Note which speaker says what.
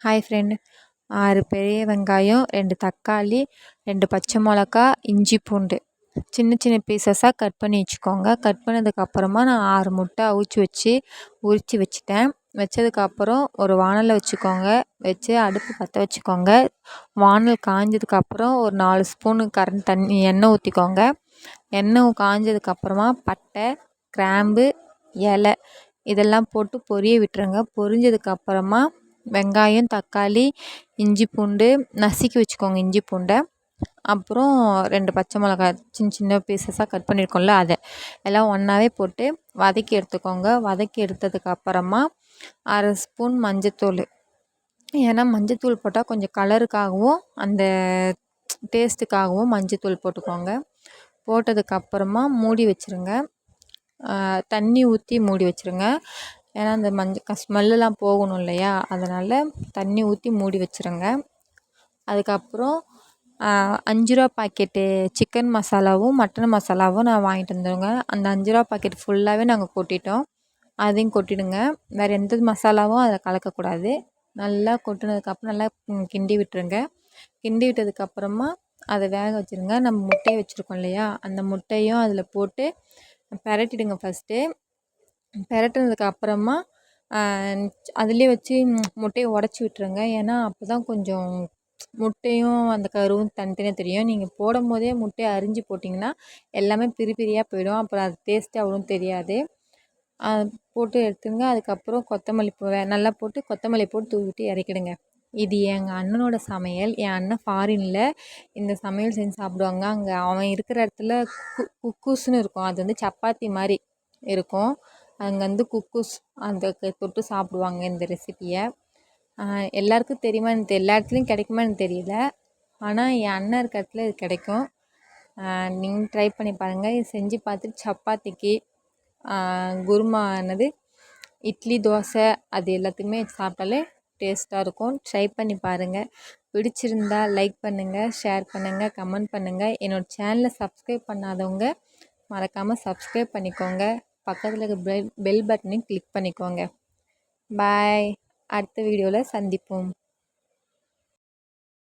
Speaker 1: Hi friend ஆறு பெரிய வெங்காயம் ரெண்டு தக்காளி ரெண்டு பச்சை மிளகா இஞ்சி பூண்டு. சின்ன சின்ன பீசஸாக கட் பண்ணி வச்சுக்கோங்க. கட் பண்ணதுக்கப்புறமா நான் ஆறு முட்டை அவிச்சி வச்சு உரித்து வச்சுட்டேன். வச்சதுக்கப்புறம் ஒரு வானலை வச்சுக்கோங்க. வச்சு அடுப்பு பற்ற வச்சுக்கோங்க. வானல் காஞ்சதுக்கப்புறம் ஒரு நாலு ஸ்பூனு கரண்ட் தண்ணி எண்ணெய் ஊற்றிக்கோங்க எண்ணெய் காஞ்சதுக்கப்புறமா பட்டை கிராம்பு இலை இதெல்லாம் போட்டு பொரிய விட்டுருங்க. பொரிஞ்சதுக்கப்புறமா வெங்காயம் தக்காளி இஞ்சி பூண்டு நசுக்கி வச்சுக்கோங்க இஞ்சி பூண்டை. அப்புறம் ரெண்டு பச்சை மிளகாய் சின்ன சின்ன பீசஸாக கட் பண்ணியிருக்கோம்ல அதை. எல்லாம் ஒன்றாவே போட்டு வதக்கி எடுத்துக்கோங்க. வதக்கி எடுத்ததுக்கப்புறமா அரை ஸ்பூன் மஞ்சத்தூள். ஏன்னா மஞ்சத்தூள் போட்டால் கொஞ்சம் கலருக்காகவும் அந்த டேஸ்ட்டுக்காகவும் மஞ்சத்தூள் போட்டுக்கோங்க. போட்டதுக்கப்புறமா மூடி வச்சுருங்க. தண்ணி ஊற்றி மூடி வச்சுருங்க. ஏன்னா அந்த மஞ்சள் ஸ்மெல்லெல்லாம் போகணும் இல்லையா? அதனால் தண்ணி ஊற்றி மூடி வச்சுருங்க. அதுக்கப்புறம் அஞ்சு ரூபா பாக்கெட்டு சிக்கன் மசாலாவும் மட்டன் மசாலாவும் நான் வாங்கிட்டு வந்துடுங்க அந்த அஞ்சு ரூபா பாக்கெட் ஃபுல்லாகவே நாங்கள் கொட்டிட்டோம். அதையும் கொட்டிடுங்க. வேறு எந்த மசாலாவும் அதில் கலக்கக்கூடாது. நல்லா கொட்டினதுக்கப்புறம் நல்லா கிண்டி விட்டுருங்க. கிண்டி விட்டதுக்கப்புறமா அதை வேக வச்சுருங்க. நம்ம முட்டையை வச்சுருக்கோம் இல்லையா? அந்த முட்டையும் அதில் போட்டு பெரட்டிடுங்க ஃபஸ்ட்டு பெரட்டினதுக்கு அப்புறமா அதுலேயே வச்சு முட்டையை உடச்சி விட்டுருங்க. ஏன்னா அப்போ தான் கொஞ்சம் முட்டையும் அந்த கருவும் தனித்தனியாக தெரியும். நீங்கள் போடும் போதே முட்டையை அரிஞ்சு போட்டிங்கன்னா எல்லாமே பிரி பிரியாக போயிடும். அப்புறம் அது டேஸ்ட்டு அவ்வளோ தெரியாது. போட்டு எடுத்துங்க அதுக்கப்புறம் கொத்தமல்லி நல்லா போட்டு கொத்தமல்லி போட்டு தூவிட்டு இறக்கிடுங்க. இது எங்கள் அண்ணனோட சமையல். என் அண்ணன் ஃபாரினில் இந்த சமையல் செஞ்சு சாப்பிடுவாங்க. அங்கே அவன் இருக்கிற இடத்துல கு குக்கூஸ்னு இருக்கும். அது வந்து சப்பாத்தி மாதிரி இருக்கும். அங்கே வந்து குக்கூஸ் அந்த தொட்டு சாப்பிடுவாங்க இந்த ரெசிப்பியை எல்லாருக்கும் தெரியுமா எனக்கு எல்லா இடத்துலையும் கிடைக்குமா எனக்கு தெரியல. ஆனால் என் அண்ணன் இருக்க இடத்துல இது கிடைக்கும். நீங்கள் ட்ரை பண்ணி பாருங்கள் இது செஞ்சு பார்த்துட்டு சப்பாத்திக்கு குருமா என்னது இட்லி தோசை அது எல்லாத்துக்குமே சாப்பிட்டாலே டேஸ்ட்டாக இருக்கும். ட்ரை பண்ணி பாருங்கள் பிடிச்சிருந்தா லைக் பண்ணுங்கள் ஷேர் பண்ணுங்கள் கமெண்ட் பண்ணுங்கள் என்னோடய சேனலை சப்ஸ்கிரைப் பண்ணாதவங்க மறக்காமல் சப்ஸ்கிரைப் பண்ணிக்கோங்க. பக்கத்தில் இருக்க பெல் பெல் பட்டனையும் கிளிக் பண்ணிக்கோங்க. பாய் அடுத்த வீடியோவில் சந்திப்போம்.